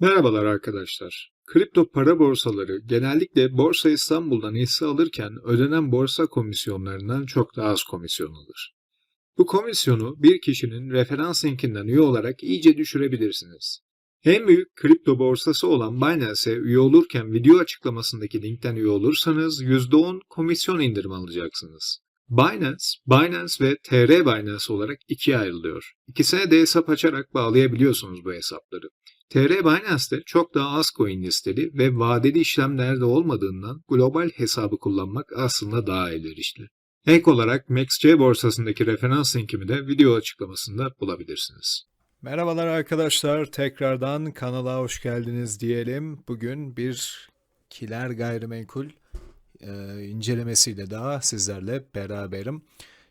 Merhabalar arkadaşlar. Kripto para borsaları genellikle Borsa İstanbul'dan hisse alırken ödenen borsa komisyonlarından çok daha az komisyon alır. Bu komisyonu bir kişinin referans linkinden üye olarak iyice düşürebilirsiniz. En büyük kripto borsası olan Binance'e üye olurken video açıklamasındaki linkten üye olursanız %10 komisyon indirim alacaksınız. Binance, Binance ve TR Binance olarak ikiye ayrılıyor. İkisine de hesap açarak bağlayabiliyorsunuz bu hesapları. TR Binance'de çok daha az coin listeli ve vadeli işlemlerde olmadığından global hesabı kullanmak aslında daha elverişli. Ek olarak MaxC borsasındaki referans linkimi de video açıklamasında bulabilirsiniz. Merhabalar arkadaşlar, tekrardan kanala hoş geldiniz diyelim. Bugün bir kiler gayrimenkul e, incelemesiyle daha sizlerle beraberim.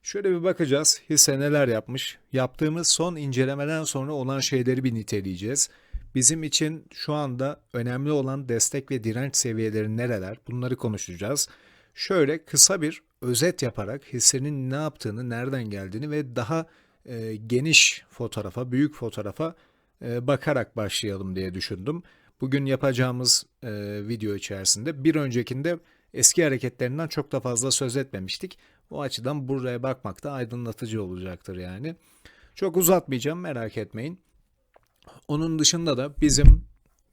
Şöyle bir bakacağız, hisse neler yapmış. Yaptığımız son incelemeden sonra olan şeyleri bir niteleyeceğiz. Bizim için şu anda önemli olan destek ve direnç seviyeleri nereler? Bunları konuşacağız. Şöyle kısa bir özet yaparak hissenin ne yaptığını, nereden geldiğini ve daha e, geniş fotoğrafa, büyük fotoğrafa e, bakarak başlayalım diye düşündüm. Bugün yapacağımız e, video içerisinde bir öncekinde eski hareketlerinden çok da fazla söz etmemiştik. O açıdan buraya bakmak da aydınlatıcı olacaktır yani. Çok uzatmayacağım merak etmeyin. Onun dışında da bizim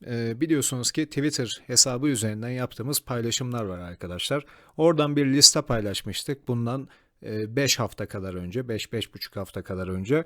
e, biliyorsunuz ki Twitter hesabı üzerinden yaptığımız paylaşımlar var arkadaşlar. Oradan bir liste paylaşmıştık. Bundan 5 hafta kadar önce, 5-5,5 hafta kadar önce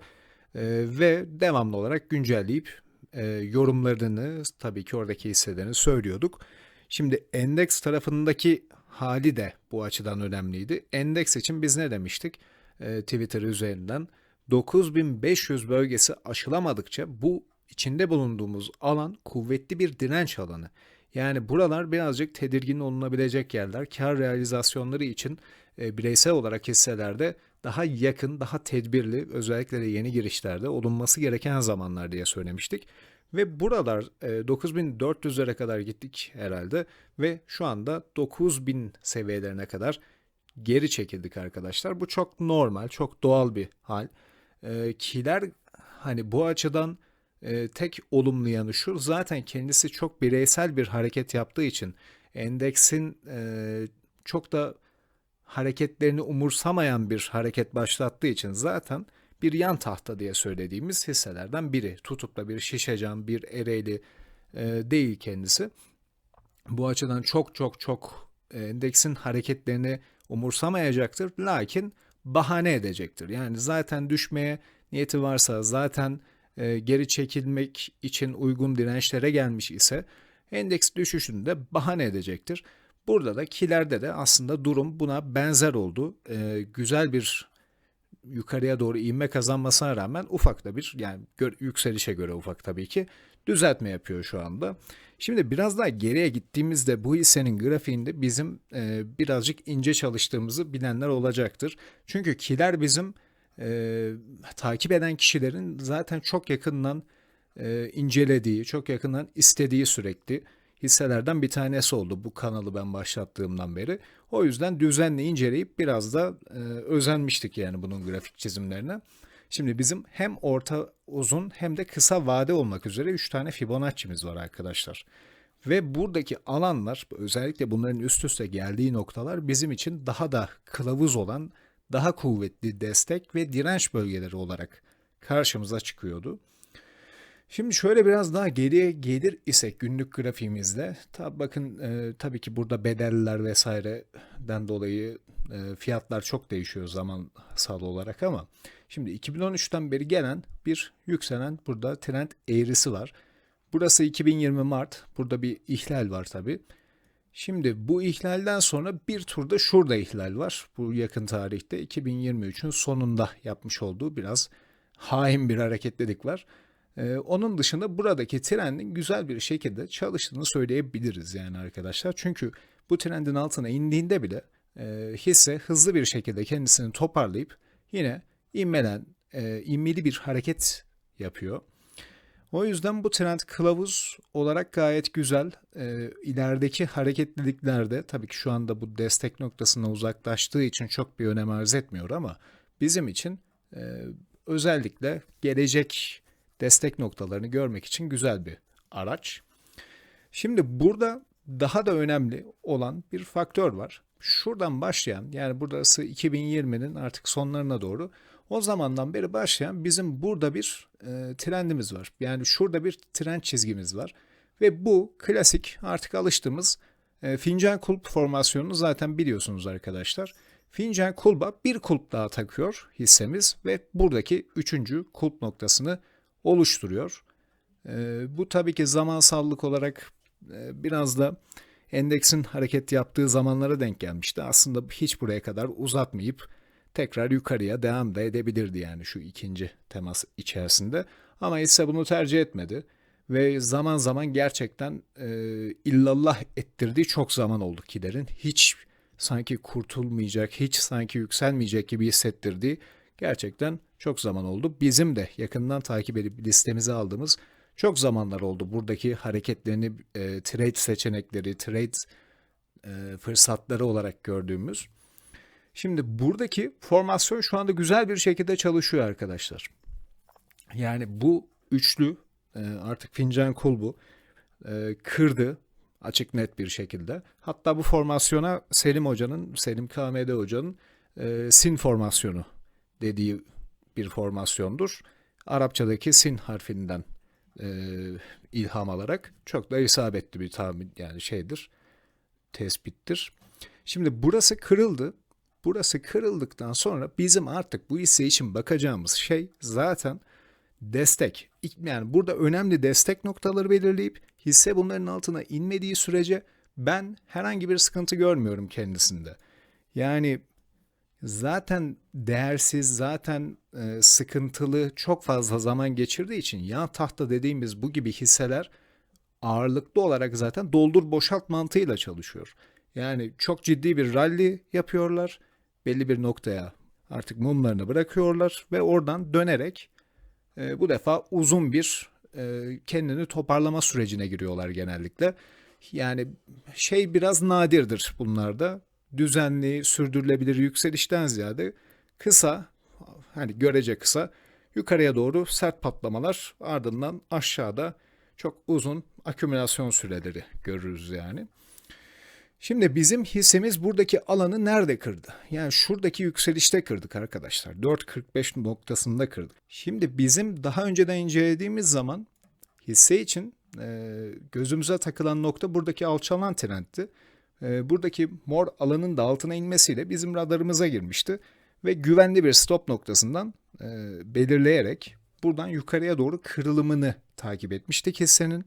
e, ve devamlı olarak güncelleyip e, yorumlarını tabii ki oradaki hisselerini söylüyorduk. Şimdi endeks tarafındaki hali de bu açıdan önemliydi. Endeks için biz ne demiştik? E, Twitter üzerinden 9500 bölgesi aşılamadıkça bu içinde bulunduğumuz alan kuvvetli bir direnç alanı. Yani buralar birazcık tedirgin olunabilecek yerler. Kar realizasyonları için e, bireysel olarak hisselerde daha yakın, daha tedbirli, özellikle de yeni girişlerde olunması gereken zamanlar diye söylemiştik. Ve buralar e, 9400'lere kadar gittik herhalde ve şu anda 9000 seviyelerine kadar geri çekildik arkadaşlar. Bu çok normal, çok doğal bir hal. E, kiler hani bu açıdan e, tek olumlu yanı şu zaten kendisi çok bireysel bir hareket yaptığı için endeksin e, çok da hareketlerini umursamayan bir hareket başlattığı için zaten bir yan tahta diye söylediğimiz hisselerden biri. Tutup da bir şişecam, bir ereğli e, değil kendisi. Bu açıdan çok çok çok e, endeksin hareketlerini umursamayacaktır. Lakin bahane edecektir. Yani zaten düşmeye niyeti varsa, zaten e, geri çekilmek için uygun dirençlere gelmiş ise endeks düşüşünde bahane edecektir. Burada da kilerde de aslında durum buna benzer oldu. E, güzel bir yukarıya doğru inme kazanmasına rağmen ufak da bir yani gö- yükselişe göre ufak tabii ki düzeltme yapıyor şu anda. Şimdi biraz daha geriye gittiğimizde bu hissenin grafiğinde bizim e, birazcık ince çalıştığımızı bilenler olacaktır. Çünkü kiler bizim e, takip eden kişilerin zaten çok yakından e, incelediği, çok yakından istediği sürekli hisselerden bir tanesi oldu bu kanalı ben başlattığımdan beri. O yüzden düzenli inceleyip biraz da e, özenmiştik yani bunun grafik çizimlerine. Şimdi bizim hem orta uzun hem de kısa vade olmak üzere 3 tane Fibonacci'miz var arkadaşlar. Ve buradaki alanlar özellikle bunların üst üste geldiği noktalar bizim için daha da kılavuz olan daha kuvvetli destek ve direnç bölgeleri olarak karşımıza çıkıyordu. Şimdi şöyle biraz daha geriye gelir isek günlük grafiğimizde tabi bakın e, tabii ki burada bedeller vesaireden dolayı e, fiyatlar çok değişiyor zamansal olarak ama şimdi 2013'ten beri gelen bir yükselen burada trend eğrisi var. Burası 2020 Mart. Burada bir ihlal var tabi. Şimdi bu ihlalden sonra bir turda şurada ihlal var. Bu yakın tarihte 2023'ün sonunda yapmış olduğu biraz hain bir hareketlilik var. Ee, onun dışında buradaki trendin güzel bir şekilde çalıştığını söyleyebiliriz yani arkadaşlar. Çünkü bu trendin altına indiğinde bile e, hisse hızlı bir şekilde kendisini toparlayıp yine inmeden e, inmeli bir hareket yapıyor. O yüzden bu trend kılavuz olarak gayet güzel. E, ilerideki hareketliliklerde tabii ki şu anda bu destek noktasına uzaklaştığı için çok bir önem arz etmiyor ama bizim için e, özellikle gelecek destek noktalarını görmek için güzel bir araç. Şimdi burada daha da önemli olan bir faktör var. Şuradan başlayan yani burası 2020'nin artık sonlarına doğru o zamandan beri başlayan bizim burada bir e, trendimiz var. Yani şurada bir trend çizgimiz var. Ve bu klasik artık alıştığımız e, fincan kulp formasyonunu zaten biliyorsunuz arkadaşlar. Fincan kulba bir kulp daha takıyor hissemiz ve buradaki üçüncü kulp noktasını oluşturuyor. E, bu tabii ki zamansallık olarak e, biraz da endeksin hareket yaptığı zamanlara denk gelmişti. Aslında hiç buraya kadar uzatmayıp tekrar yukarıya devam da edebilirdi yani şu ikinci temas içerisinde. Ama hisse bunu tercih etmedi ve zaman zaman gerçekten e, illallah ettirdiği çok zaman oldu Kider'in. Hiç sanki kurtulmayacak, hiç sanki yükselmeyecek gibi hissettirdiği gerçekten çok zaman oldu. Bizim de yakından takip edip listemize aldığımız çok zamanlar oldu. Buradaki hareketlerini, e, trade seçenekleri, trade e, fırsatları olarak gördüğümüz. Şimdi buradaki formasyon şu anda güzel bir şekilde çalışıyor arkadaşlar. Yani bu üçlü e, artık fincan kulbu e, kırdı açık net bir şekilde. Hatta bu formasyona Selim Hoca'nın, Selim KMD Hoca'nın e, sin formasyonu dediği bir formasyondur. Arapçadaki sin harfinden ilham alarak çok da isabetli bir tahmin yani şeydir, tespittir. Şimdi burası kırıldı. Burası kırıldıktan sonra bizim artık bu hisse için bakacağımız şey zaten destek. Yani burada önemli destek noktaları belirleyip hisse bunların altına inmediği sürece ben herhangi bir sıkıntı görmüyorum kendisinde. Yani zaten değersiz, zaten e, sıkıntılı, çok fazla zaman geçirdiği için yan tahta dediğimiz bu gibi hisseler ağırlıklı olarak zaten doldur boşalt mantığıyla çalışıyor. Yani çok ciddi bir rally yapıyorlar. Belli bir noktaya artık mumlarını bırakıyorlar ve oradan dönerek e, bu defa uzun bir e, kendini toparlama sürecine giriyorlar genellikle. Yani şey biraz nadirdir bunlarda. Düzenli, sürdürülebilir yükselişten ziyade kısa, hani görece kısa yukarıya doğru sert patlamalar ardından aşağıda çok uzun akümülasyon süreleri görürüz yani. Şimdi bizim hissemiz buradaki alanı nerede kırdı? Yani şuradaki yükselişte kırdık arkadaşlar. 4.45 noktasında kırdık. Şimdi bizim daha önceden incelediğimiz zaman hisse için e, gözümüze takılan nokta buradaki alçalan trendti. E, buradaki mor alanın da altına inmesiyle bizim radarımıza girmişti. Ve güvenli bir stop noktasından e, belirleyerek buradan yukarıya doğru kırılımını takip etmiştik hissenin.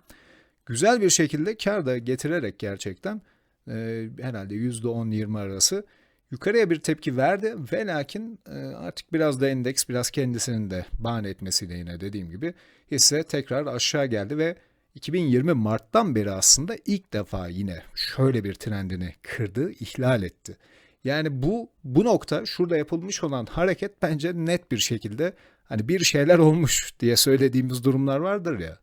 Güzel bir şekilde kar da getirerek gerçekten e, herhalde %10-20 arası yukarıya bir tepki verdi ve lakin e, artık biraz da endeks biraz kendisinin de bahane etmesiyle yine dediğim gibi hisse tekrar aşağı geldi ve 2020 Mart'tan beri aslında ilk defa yine şöyle bir trendini kırdı, ihlal etti. Yani bu bu nokta şurada yapılmış olan hareket bence net bir şekilde hani bir şeyler olmuş diye söylediğimiz durumlar vardır ya.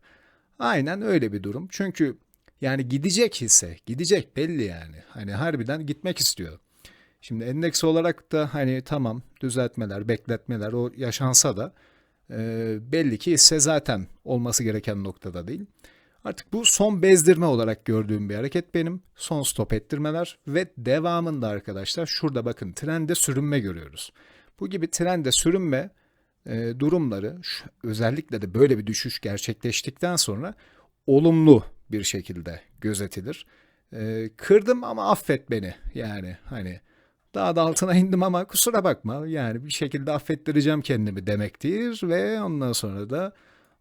Aynen öyle bir durum. Çünkü yani gidecek hisse, gidecek belli yani. Hani harbiden gitmek istiyor. Şimdi endeks olarak da hani tamam düzeltmeler, bekletmeler o yaşansa da e, belli ki hisse zaten olması gereken noktada değil. Artık bu son bezdirme olarak gördüğüm bir hareket benim. Son stop ettirmeler ve devamında arkadaşlar şurada bakın trende sürünme görüyoruz. Bu gibi trende sürünme e, durumları özellikle de böyle bir düşüş gerçekleştikten sonra olumlu bir şekilde gözetilir. E, kırdım ama affet beni yani hani daha da altına indim ama kusura bakma yani bir şekilde affettireceğim kendimi demektir ve ondan sonra da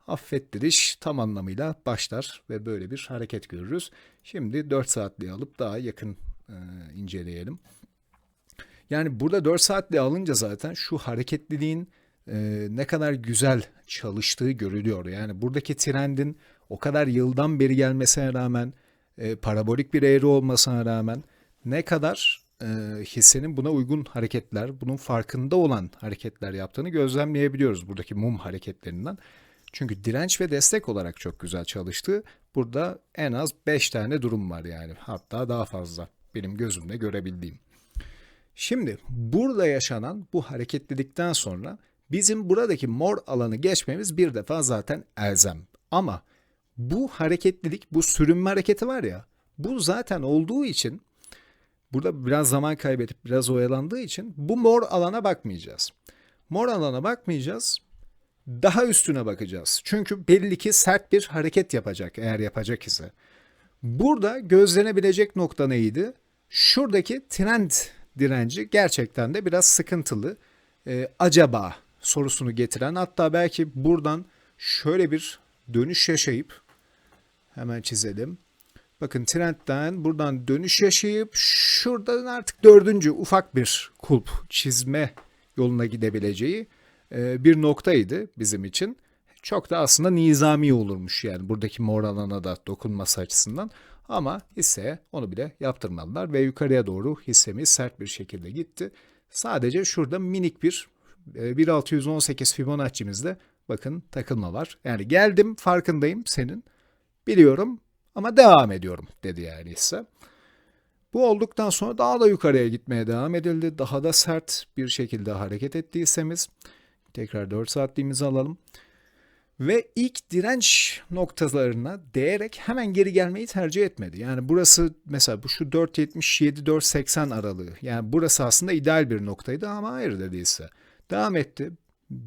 affettiriş tam anlamıyla başlar ve böyle bir hareket görürüz. Şimdi 4 saatliği alıp daha yakın e, inceleyelim. Yani burada 4 saatliği alınca zaten şu hareketliliğin e, ne kadar güzel çalıştığı görülüyor. Yani buradaki trendin o kadar yıldan beri gelmesine rağmen, e, parabolik bir eğri olmasına rağmen ne kadar e, hissenin buna uygun hareketler, bunun farkında olan hareketler yaptığını gözlemleyebiliyoruz buradaki mum hareketlerinden. Çünkü direnç ve destek olarak çok güzel çalıştı. Burada en az 5 tane durum var yani. Hatta daha fazla benim gözümle görebildiğim. Şimdi burada yaşanan bu hareketlilikten sonra bizim buradaki mor alanı geçmemiz bir defa zaten elzem. Ama Bu hareketlilik, bu sürünme hareketi var ya, bu zaten olduğu için burada biraz zaman kaybedip biraz oyalandığı için bu mor alana bakmayacağız. Mor alana bakmayacağız. Daha üstüne bakacağız. Çünkü belli ki sert bir hareket yapacak eğer yapacak ise. Burada gözlenebilecek nokta neydi? Şuradaki trend direnci gerçekten de biraz sıkıntılı. Ee, acaba sorusunu getiren hatta belki buradan şöyle bir dönüş yaşayıp hemen çizelim. Bakın trendden buradan dönüş yaşayıp şuradan artık dördüncü ufak bir kulp çizme yoluna gidebileceği e, bir noktaydı bizim için. Çok da aslında nizami olurmuş yani buradaki mor alana da dokunması açısından. Ama hisseye onu bile yaptırmadılar ve yukarıya doğru hissemiz sert bir şekilde gitti. Sadece şurada minik bir e, 1618 Fibonacci'mizde bakın takılma var. Yani geldim farkındayım senin biliyorum ama devam ediyorum dedi yani hisse. Bu olduktan sonra daha da yukarıya gitmeye devam edildi. Daha da sert bir şekilde hareket etti hissemiz. Tekrar 4 saatliğimizi alalım. Ve ilk direnç noktalarına değerek hemen geri gelmeyi tercih etmedi. Yani burası mesela bu şu 4.77-4.80 aralığı. Yani burası aslında ideal bir noktaydı ama hayır dediyse. Devam etti.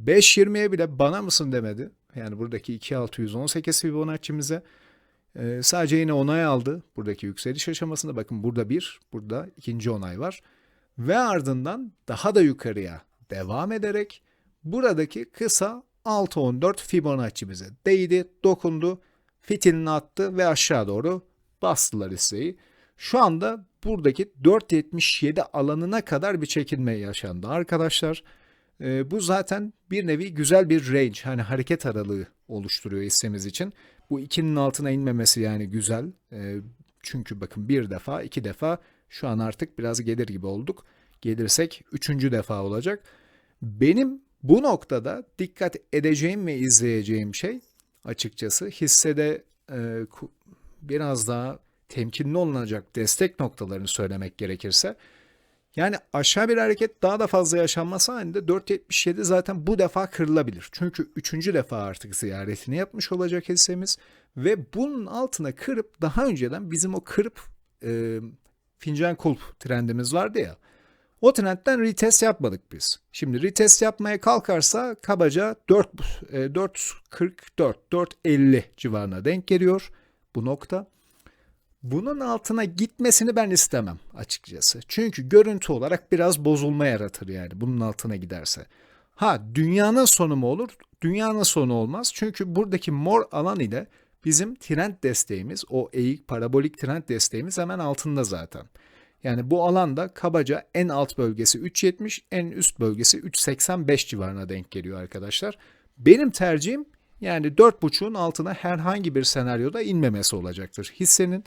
5.20'ye bile bana mısın demedi. Yani buradaki 2.618 Fibonacci'mize ee, sadece yine onay aldı buradaki yükseliş aşamasında. Bakın burada bir, burada ikinci onay var. Ve ardından daha da yukarıya devam ederek buradaki kısa 6.14 Fibonacci'mize değdi, dokundu, fitilini attı ve aşağı doğru bastılar hisseyi. Şu anda buradaki 4.77 alanına kadar bir çekilme yaşandı arkadaşlar. Ee, bu zaten bir nevi güzel bir range, hani hareket aralığı oluşturuyor hissemiz için. Bu ikinin altına inmemesi yani güzel. Ee, çünkü bakın bir defa, iki defa şu an artık biraz gelir gibi olduk. Gelirsek üçüncü defa olacak. Benim bu noktada dikkat edeceğim ve izleyeceğim şey açıkçası hissede e, biraz daha temkinli olunacak destek noktalarını söylemek gerekirse. Yani aşağı bir hareket daha da fazla yaşanması halinde 4.77 zaten bu defa kırılabilir. Çünkü üçüncü defa artık ziyaretini yapmış olacak hissemiz ve bunun altına kırıp daha önceden bizim o kırıp e, fincan kulp trendimiz vardı ya. O trendden retest yapmadık biz. Şimdi retest yapmaya kalkarsa kabaca 4 e, 4.44 4.50 civarına denk geliyor bu nokta. Bunun altına gitmesini ben istemem açıkçası. Çünkü görüntü olarak biraz bozulma yaratır yani bunun altına giderse. Ha dünyanın sonu mu olur? Dünyanın sonu olmaz. Çünkü buradaki mor alan ile bizim trend desteğimiz, o eğik parabolik trend desteğimiz hemen altında zaten. Yani bu alanda kabaca en alt bölgesi 3.70, en üst bölgesi 3.85 civarına denk geliyor arkadaşlar. Benim tercihim yani 4.5'un altına herhangi bir senaryoda inmemesi olacaktır. Hissenin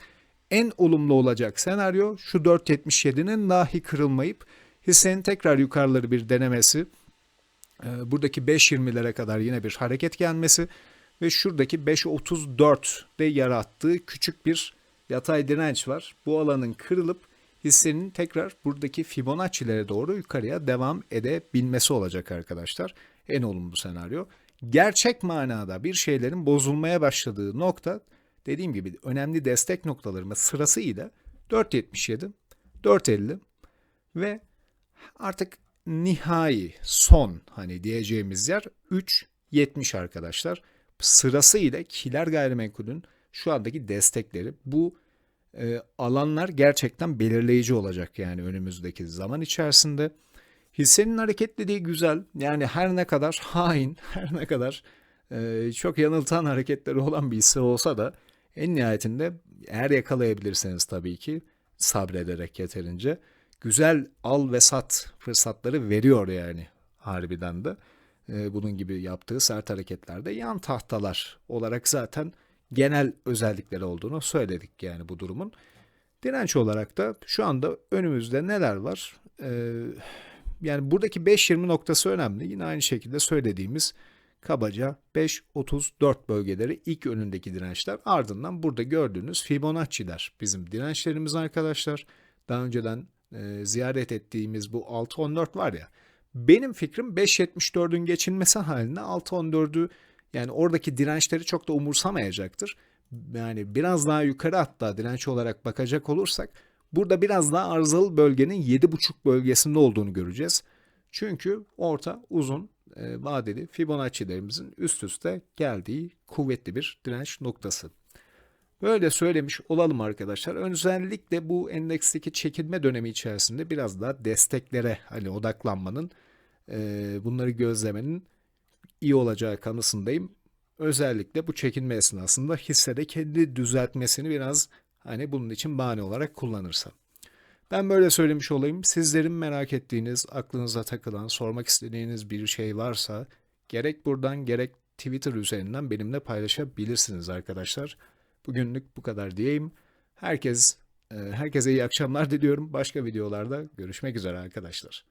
en olumlu olacak senaryo şu 4.77'nin dahi kırılmayıp hissenin tekrar yukarıları bir denemesi, e, buradaki 5.20'lere kadar yine bir hareket gelmesi ve şuradaki 5.34'de yarattığı küçük bir yatay direnç var. Bu alanın kırılıp hissenin tekrar buradaki Fibonacci'lere doğru yukarıya devam edebilmesi olacak arkadaşlar. En olumlu senaryo. Gerçek manada bir şeylerin bozulmaya başladığı nokta dediğim gibi önemli destek noktalarımız sırasıyla 4.77, 4.50 ve artık nihai son hani diyeceğimiz yer 3.70 arkadaşlar. Sırasıyla kiler gayrimenkulün şu andaki destekleri bu e, alanlar gerçekten belirleyici olacak yani önümüzdeki zaman içerisinde. Hissenin hareketliliği güzel. Yani her ne kadar hain, her ne kadar e, çok yanıltan hareketleri olan bir hisse olsa da en nihayetinde eğer yakalayabilirseniz tabii ki sabrederek yeterince güzel al ve sat fırsatları veriyor yani harbiden de. E, bunun gibi yaptığı sert hareketlerde yan tahtalar olarak zaten genel özellikleri olduğunu söyledik yani bu durumun. Direnç olarak da şu anda önümüzde neler var? Ee, yani buradaki 5.20 noktası önemli. Yine aynı şekilde söylediğimiz kabaca 5.34 bölgeleri ilk önündeki dirençler. Ardından burada gördüğünüz Fibonacci'ler bizim dirençlerimiz arkadaşlar. Daha önceden e, ziyaret ettiğimiz bu 6.14 var ya. Benim fikrim 5.74'ün geçilmesi halinde 6.14'ü yani oradaki dirençleri çok da umursamayacaktır. yani biraz daha yukarı hatta direnç olarak bakacak olursak burada biraz daha arızalı bölgenin 7.5 bölgesinde olduğunu göreceğiz. Çünkü orta uzun e, vadeli Fibonacci'lerimizin üst üste geldiği kuvvetli bir direnç noktası. Böyle söylemiş olalım arkadaşlar. Özellikle bu endeksteki çekilme dönemi içerisinde biraz daha desteklere hani odaklanmanın, e, bunları gözlemenin iyi olacağı kanısındayım. Özellikle bu çekilme esnasında hissede kendi düzeltmesini biraz hani bunun için bahane olarak kullanırsa. Ben böyle söylemiş olayım. Sizlerin merak ettiğiniz, aklınıza takılan, sormak istediğiniz bir şey varsa gerek buradan gerek Twitter üzerinden benimle paylaşabilirsiniz arkadaşlar. Bugünlük bu kadar diyeyim. Herkes e, herkese iyi akşamlar diliyorum. Başka videolarda görüşmek üzere arkadaşlar.